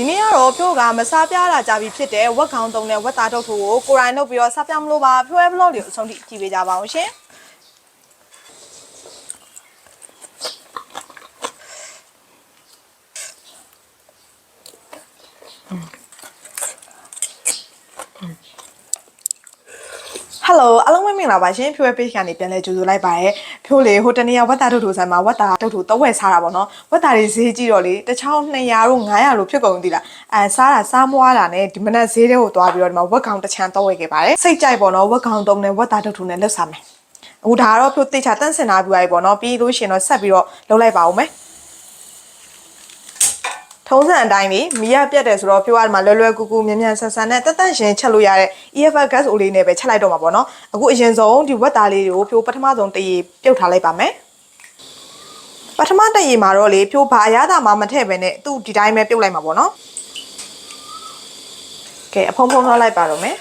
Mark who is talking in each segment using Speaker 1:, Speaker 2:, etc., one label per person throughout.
Speaker 1: ဒီနေ့ကတော့ဖြိုးကမစားပြတာကြပြီဖြစ်တဲ့ဝက်ခေါင်းတုံးနဲ့ဝက်သားထုတ်ထုတ်ကိုကိုရိုင်းလုပ်ပြီးတော့စားပြမလို့ပါဖြိုးရဲ့ vlog လေးကိုအဆုံးထိကြည့်ပေးကြပါအောင်ရှင်ဟ ယ်လိုအားလုံးပဲမင်္ဂလာပါရှင်ဖြိုးရဲ့ page ကနေပြန်လဲကြိုဆိုလိုက်ပါရယ်ဖြိုးလေဟိုတနေ့ကဝက်သားထုတ်ထုတ်ဆိုင်မှာဝက်သားထုတ်ထုတ်တော့ဝယ်စားတာပေါ့နော်ဝက်သားတွေဈေးကြည့်တော့လေတစ်ချောင်း200တို့900လို့ဖြစ်ကုန်သီလားအဲစားတာစားမွားတာနဲ့ဒီမနက်ဈေးတွေကိုသွားပြီးတော့ဒီမှာဝက်ကောင်တစ်ချမ်းတော့ဝယ်ခဲ့ပါတယ်စိတ်ကြိုက်ပေါ့နော်ဝက်ကောင်တုံးနဲ့ဝက်သားထုတ်ထုတ်နဲ့လွတ်စားမယ်အခုဒါကတော့ဖြိုးတိတ်ချတန့်စင်ထားပြီးသွားပြီပေါ့နော်ပြီးလို့ရှိရင်တော့ဆက်ပြီးတော့လုပ်လိုက်ပါဦးမယ် ထုံးစံအတိုင်းလေမီးရပြတ်တယ်ဆိုတော့ဖြိုးရမှာလွယ်လွယ်ကူကူမြန်မြန်ဆန်ဆန်နဲ့တက်တက်ရှင်ချက်လို့ရတဲ့ EFL gas အိုလေးနဲ့ပဲချက်လိုက်တော့မှာပေါ့နော်အခုအရင်ဆုံးဒီဝက်သားလေးတွေကိုဖြိုးပထမဆုံးတရေပြုတ်ထားလိုက်ပါမယ်ပထမတရေမှာတော့လေဖြိုးဘာအရသာမှမထည့်ပဲနဲ့သူ့ဒီတိုင်းပဲပြုတ်လိုက်မှာပေါ့နော်ကဲအဖုံဖုံထားလိုက်ပါတော့မယ်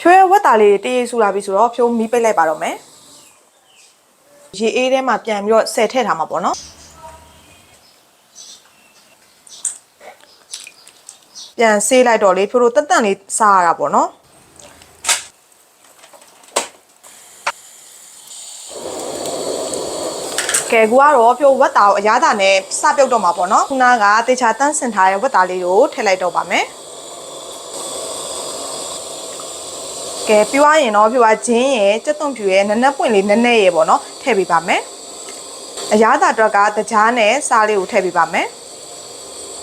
Speaker 1: ဖြိုးရဝက်သားလေးတရေဆူလာပြီဆိုတော့ဖြိုးမီးပိတ်လိုက်ပါတော့မယ်ရေအေးထဲမှာပြန်ပြီးတော့ဆယ်ထည့်ထားမှာပေါ့နော် ပြန်ဆေးလိုက်တော့လေဖြိုးတို့တက်တန့်လေးစားရတာပေါ့နော်ကဲကူကတော့ဖြိုးဝက်သားကိုအရားတာနဲ့စပြုတ်တော့မှာပေါ့နော်ခုနကတေချာတန်းဆင်ထားတဲ့ဝက်သားလေးကိုထည့်လိုက်တော့ပါမယ်ကဲပြောရရင်တော့ဖြိုးကဂျင်းရယ်စက်သွန်ဖြူရယ်နက်နက်ပွင့်လေးနက်နက်ရယ်ပေါ့နော်ထည့်ပေးပါမယ်အရားတာအတွက်ကတကြားနဲ့စားလေးကိုထည့်ပေးပါမယ်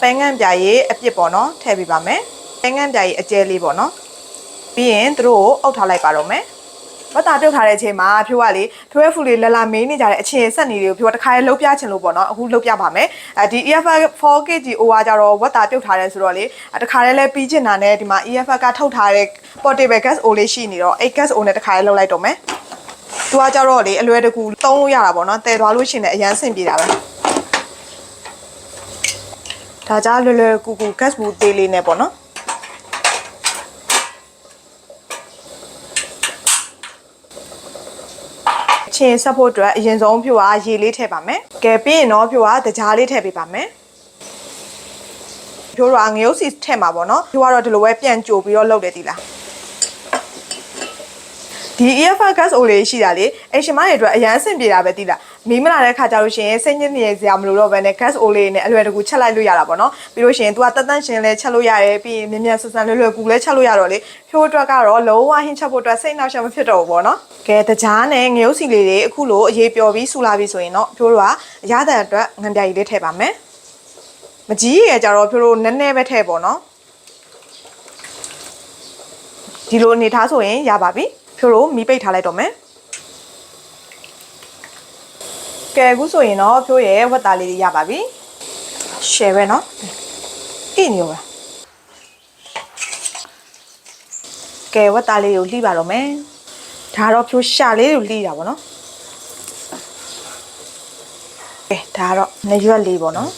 Speaker 1: ပန်းငံပြာရည်အပြစ်ပေါ့နော်ထည့်ပေးပါမယ်ပန်းငံပြာရည်အကျဲလေးပေါ့နော်ပြီးရင်သူတို့ကိုအုပ်ထားလိုက်ပါတော့မယ်ဝတ်တာပြုတ်ထားတဲ့အချိန်မှာဖြိုးကလေဖြိုးရဲ့ဖူလေးလလာမင်းနေကြတဲ့အချိန်ဆက်နေလေးကိုဖြိုးကတခါရဲလှုပ်ပြချင်လို့ပေါ့နော်အခုလှုပ်ပြပါမယ်အဲဒီ EFF 4kg OR ကြတော့ဝတ်တာပြုတ်ထားတယ်ဆိုတော့လေတခါရဲလဲပြီးချင်တာနဲ့ဒီမှာ EFF ကထုတ်ထားတဲ့ portable gas O လေးရှိနေတော့အဲ့ gas O နဲ့တခါရဲလှုပ်လိုက်တော့မယ်သူကကြတော့လေအလွယ်တကူသုံးလို့ရတာပေါ့နော်တည်သွားလို့ရှိရင်လည်းအရန်ဆင်ပြေတာပဲ ဒါကြလွယ်လွယ်ကူကူ gas ဘူးသေးလေးနဲ့ပေါ့နော်ချင်းဆက်ဖို့အတွက်အရင်ဆုံးဖြိုကရေလေးထည့်ပါမယ်။ကဲပြီးရင်တော့ဖြိုကတကြားလေးထည့်ပေးပါမယ်။ဖြိုးတော့ငရုတ်စီထည့်မှာပေါ့နော်။ဖြိုကတော့ဒီလိုပဲပြန်ကြိုပြီးတော့လုပ်တယ်ဒီလား။ဒီ EFR gas အိုလေးရှိတာလေအရှင်မတွေအတွက်အရန်ဆင်ပြေတာပဲတိလား မီးမလာတဲ့ခါကျလို့ရှိရင်စိတ်ညစ်နေစရာမလိုတော့ဘဲနဲ့ gas oil လေးနဲ့အလွယ်တကူချက်လိုက်လို့ရတာပေါ့နော်ပြီးလို့ရှိရင် तू ကတက်တန့်ရှင်လဲချက်လို့ရတယ်ပြီးရင်မြမြန်ဆန်ဆန်လွယ်လွယ်ကူလဲချက်လို့ရတော့လေဖြိုးအတွက်ကတော့လုံးဝဟင်းချက်ဖို့အတွက်စိတ်နှောက်ရှက်မဖြစ်တော့ဘူးပေါ့နော်ကဲတကြားနဲ့ငရုတ်စီလေးတွေအခုလိုအရေးပျော်ပြီးဆူလာပြီးဆိုရင်တော့ဖြိုးတို့ကအရသာအတွက်ငံပြာကြီးလေးထည့်ပါမယ်မကြီးရကြတော့ဖြိုးတို့နည်းနည်းပဲထည့်ပေါ့နော်ဒီလိုအနေထားဆိုရင်ရပါပြီဖြိုးတို့မီးပိတ်ထားလိုက်တော့မယ် ကဲအခုဆိုရင်တော့ဖြိုးရဲ့ဝက်သားလေးတွေရပါပြီရှယ်ပဲเนาะအင်းရောပါကဲဝက်သားလေးကိုလှိပါတော့မယ်ဒါတော့ဖြိုးရှာလေးကိုလှိတာပေါ့နော်ကဲဒါကတော့နေရွက်လေးပေါ့နော်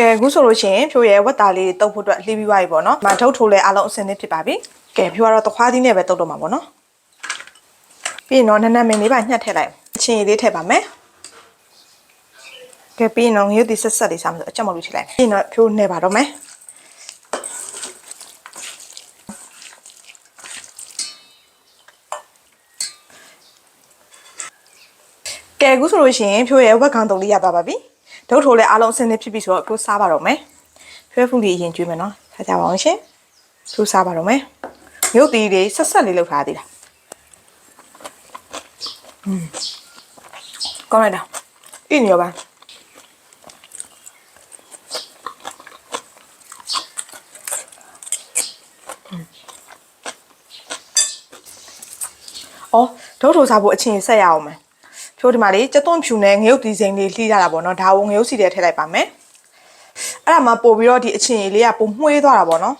Speaker 1: ကဲအခုဆိုလို့ရှိရင်ဖြိုးရဲ့ဝက်သားလေးတွေတုပ်ဖို့အတွက်လှိပြီးသွားပြီပေါ့နော်။မထုတ်ထိုးလဲအားလုံးအဆင်သင့်ဖြစ်ပါပြီ။ကဲဖြိုးကတော့တခွားသီးနဲ့ပဲတုပ်တော့မှာပေါ့နော်။ပြီးရင်တော့နက်နက်မင်းလေးပါညှက်ထည့်လိုက်။အချင်းရည်လေးထည့်ပါမယ်။ကဲပြီးရင်တော့ငရုတ်ဒီဆက်ဆက်လေးစားမယ်ဆိုအချက်မလို့ထည့်လိုက်။ပြီးရင်တော့ဖြိုးနေပါတော့မယ်။ကဲအခုဆိုလို့ရှိရင်ဖြိုးရဲ့ဝက်ကောင်တုံလေးရသွားပါပြီ။ ဒုတ်ထိုးလဲအားလုံးအဆင်သင့်ဖြစ်ပြီဆိုတော့ဖြိုးစားပါတော့မယ်။ဖြိုးဖူးလေးအရင်ကျွေးမယ်နော်။ထားကြပါအောင်ရှင်။ဖြိုးစားပါတော့မယ်။မြုပ်သီးလေးဆက်ဆက်လေးလောက်ထားသေးတာ။อืมကောင်းလိုက်တာ။အင်းရောပါ။အော်ဒုတ်ထိုးစားဖို့အချင်းဆက်ရအောင်မယ်။ ဖြိုးဒီမှာလေးစက်သွန်ဖြူနဲ့ငရုတ်ဒီဇိန်လေးလှိရတာပေါ့နော်။ဒါကိုငရုတ်စီထဲထည့်လိုက်ပါမယ်။အဲ့ဒါမှပို့ပြီးတော့ဒီအချင်းလေးကပုံမှွေးသွားတာပေါ့နော်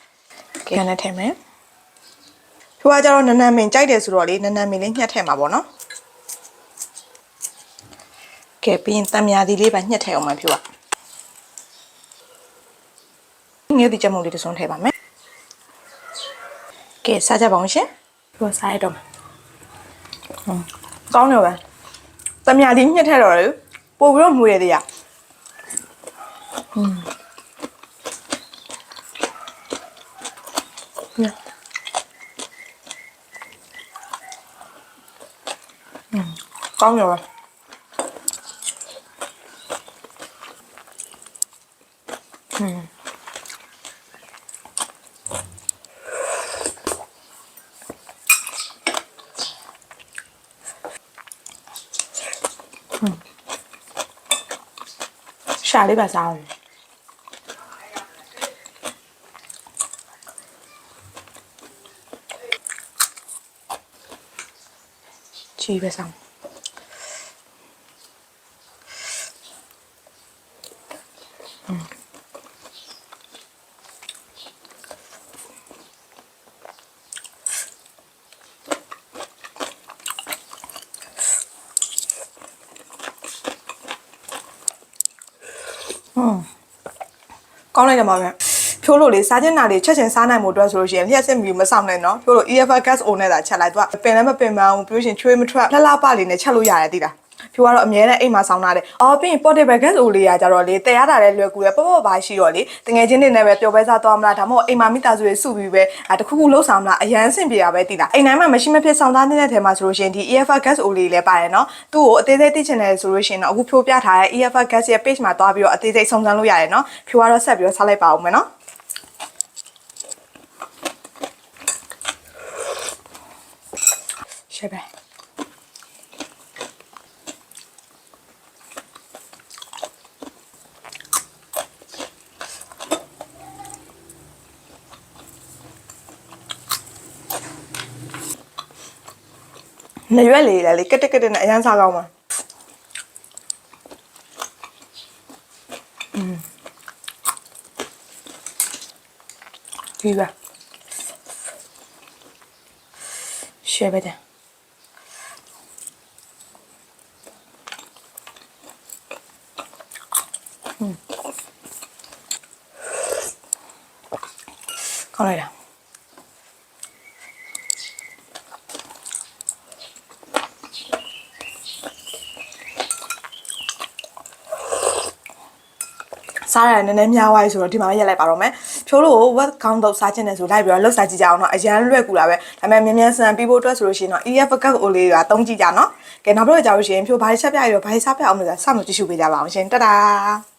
Speaker 1: ။ကဲနဲ့ထည့်မယ်။ဖြိုးကကြတော့နန်းနန်းမင်ကြိုက်တယ်ဆိုတော့လေနန်းနန်းမင်လေးညှက်ထည့်မှာပေါ့နော်။ကဲပြီးရင်တံမြာဒီလေးပါညှက်ထည့်အောင်မှဖြိုးက။ငရုတ်ဒီချက်မုံလေးတစ်စုံထည့်ပါမယ်။ကဲစားကြပါအောင်ရှင်။ဖြိုးကစားရတော့မယ်။ကောင်းတယ်ပဲ တမယာဒီညှက်ထက်တော့လေပို့ပြီးတော့မွေရသေးရอืมညอืมကောင်းတယ်ပဲอืมရှာလေးပါ စားအောင်ချီပဲ ကောင်းလိုက်တယ်မှာပဲဖြိုးလို့လေစားချင်တာတွေချက်ချင်းစားနိုင်မှုအတွက်ဆိုလို့ရှိရင်လျှက်စစ်မီမဆောင်နဲ့နော်ဖြိုးလို့ EFR gas on နဲ့သာချက်လိုက်သူကပင်လည်းမပင်ပန်းဘူးပြီးလို့ရှိရင်ချွေးမထွက်လှလှပလေးနဲ့ချက်လို့ရတယ်သိလား ဖြိုးကတော့အမြဲတမ်းအိမ်မှာဆောင်းထားတယ်။အော်ပြီးရင် portable gas အိုလေးကကြတော့လေတည်ရတာလည်းလွယ်ကူတယ်ပေါ့ပေါ့ပါရှိတော့လေတငယ်ချင်းတွေနဲ့ပဲပျော်ပွဲစားသွားမလားဒါမှမဟုတ်အိမ်မှာမိသားစုတွေစုပြီးပဲအဲတခုခုလှုပ်ဆောင်မလားအရန်ဆင်ပြေရပဲသိလား။အိမ်တိုင်းမှာမရှိမဖြစ်ဆောင်းသားနေတဲ့ထဲမှာဆိုလို့ရှိရင်ဒီ EFR gas အိုလေးလည်းပါတယ်နော်။သူ့ကိုအသေးသေးသိချင်တယ်ဆိုလို့ရှိရင်တော့အခုဖြိုးပြထားတဲ့ EFR gas ရဲ့ page မှာသွားပြီးတော့အသေးစိတ်စုံစမ်းလို့ရတယ်နော်။ဖြိုးကတော့ဆက်ပြီးတော့ဆက်လိုက်ပါဦးမယ်နော်။ရှယ်ပဲ နေရွက်လေးလေကတက်ကတက်နဲ့အရန်စားကောင်းပါอืมဒီပါရှယ်ပဲတဲ့ကောင်းလိုက်တာ စားရတယ်နည်းနည်းများသွားပြီဆိုတော့ဒီမှာရက်လိုက်ပါတော့မယ်ဖြိုးလို့ wet count တော့စားချင်တယ်ဆိုလိုက်ပြီးတော့လှုပ်စားကြည့်ကြအောင်တော့အရန်လွယ်ကူတာပဲဒါပေမဲ့မြန်မြန်ဆန်ပြီးဖို့အတွက်ဆိုလို့ရှိရင်တော့ EF cut အိုလေးကသုံးကြည့်ကြနော်ကဲနောက်တော့ကြာလို့ရှိရင်ဖြိုးဘာတွေချက်ပြရရောဘာတွေစားပြအောင်လို့စမကြည့်ရှုပေးကြပါအောင်ရှင်တတား